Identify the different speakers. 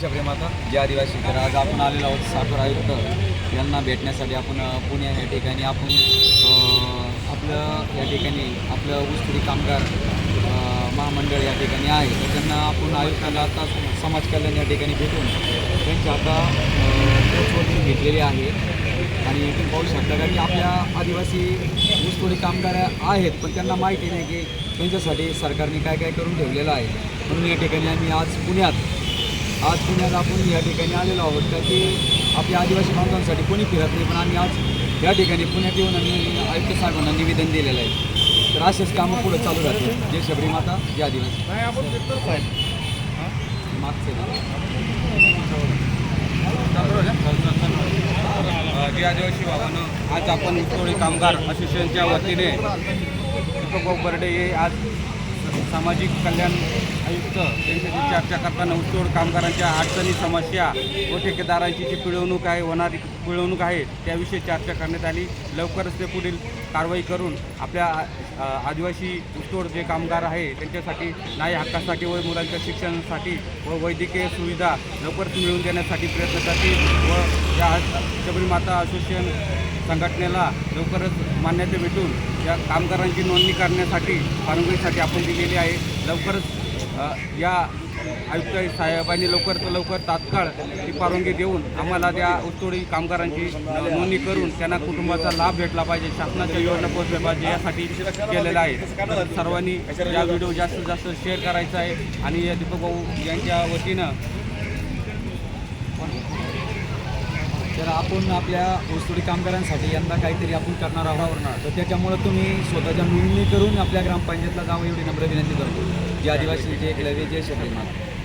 Speaker 1: शबरीमाता जे आदिवासी तर आज आपण आलेलो आहोत साखर आयुक्त यांना भेटण्यासाठी आपण पुणे या ठिकाणी आपण आपलं या ठिकाणी आपलं ऊसतोडी कामगार महामंडळ या ठिकाणी आहे. तर त्यांना आपण आयुक्ताला आता समाज कल्याण या ठिकाणी भेटून त्यांची आता पोचवणी घेतलेली आहे. आणि तुम्ही पाहू शकता का की आपल्या आदिवासी ऊसतोडी कामगार आहेत पण त्यांना माहिती नाही की त्यांच्यासाठी सरकारने काय काय करून ठेवलेलं आहे. म्हणून या ठिकाणी आम्ही आज पुण्यात आज पुण्यात आपण या ठिकाणी आलेलो आहोत. का की आपल्या आदिवासी बांधवांसाठी कोणी फिरत नाही पण आम्ही आज या ठिकाणी पुण्यात येऊन आम्ही आयुक्त साहेबांना निवेदन दिलेलं आहे. तर असेच कामं पुढे चालू राहतील. जे शबरी माता जे आदिवासी. मागचे
Speaker 2: जे आदिवासी भावानं आज आपण ऊसतोडी कामगार असोसिएशनच्या वतीने दीपक बर्डे हे आज सामाजिक कल्याण आयुक्त यांच्याशी चर्चा करताना ऊसतोड कामगारांच्या अडचणी समस्या व ठेकेदारांची जी पिळवणूक आहे होणारी पिळवणूक आहे त्याविषयी चर्चा करण्यात आली. लवकरच ते पुढील कारवाई करून आपल्या आदिवासी ऊसतोड जे कामगार आहे त्यांच्यासाठी नाही हक्कासाठी व मुलांच्या शिक्षणासाठी व वैद्यकीय सुविधा लवकरच मिळवून देण्यासाठी प्रयत्न करतील व या शबरीमाता असोसिएशन संघटनेला लवकरच मान्यता भेटून या कामगारांची नोंदणी करण्यासाठी परवानगीसाठी आपण दिलेली आहे. लवकरच या आयुक्त साहेबांनी लवकरात लवकर तात्काळ ती परवानगी देऊन आम्हाला त्या ऊसतोडी कामगारांची नोंदणी करून त्यांना कुटुंबाचा लाभ भेटला पाहिजे. शासनाच्या योजना पोहोचल्या पाहिजे यासाठी केलेलं आहे. तर सर्वांनी या व्हिडिओ जास्तीत जास्त शेअर करायचा आहे. आणि या दीपक भाऊ यांच्या वतीनं
Speaker 1: तर आपण आपल्या ऊसतोडी कामगारांसाठी यंदा काहीतरी आपण करणार आहोत तर त्याच्यामुळं तुम्ही स्वतःच्या नोंदणी करून आपल्या ग्रामपंचायतला जावं एवढी नम्र विनंती करतो. जे आदिवासी जे एकलव्य जे शबरीमाता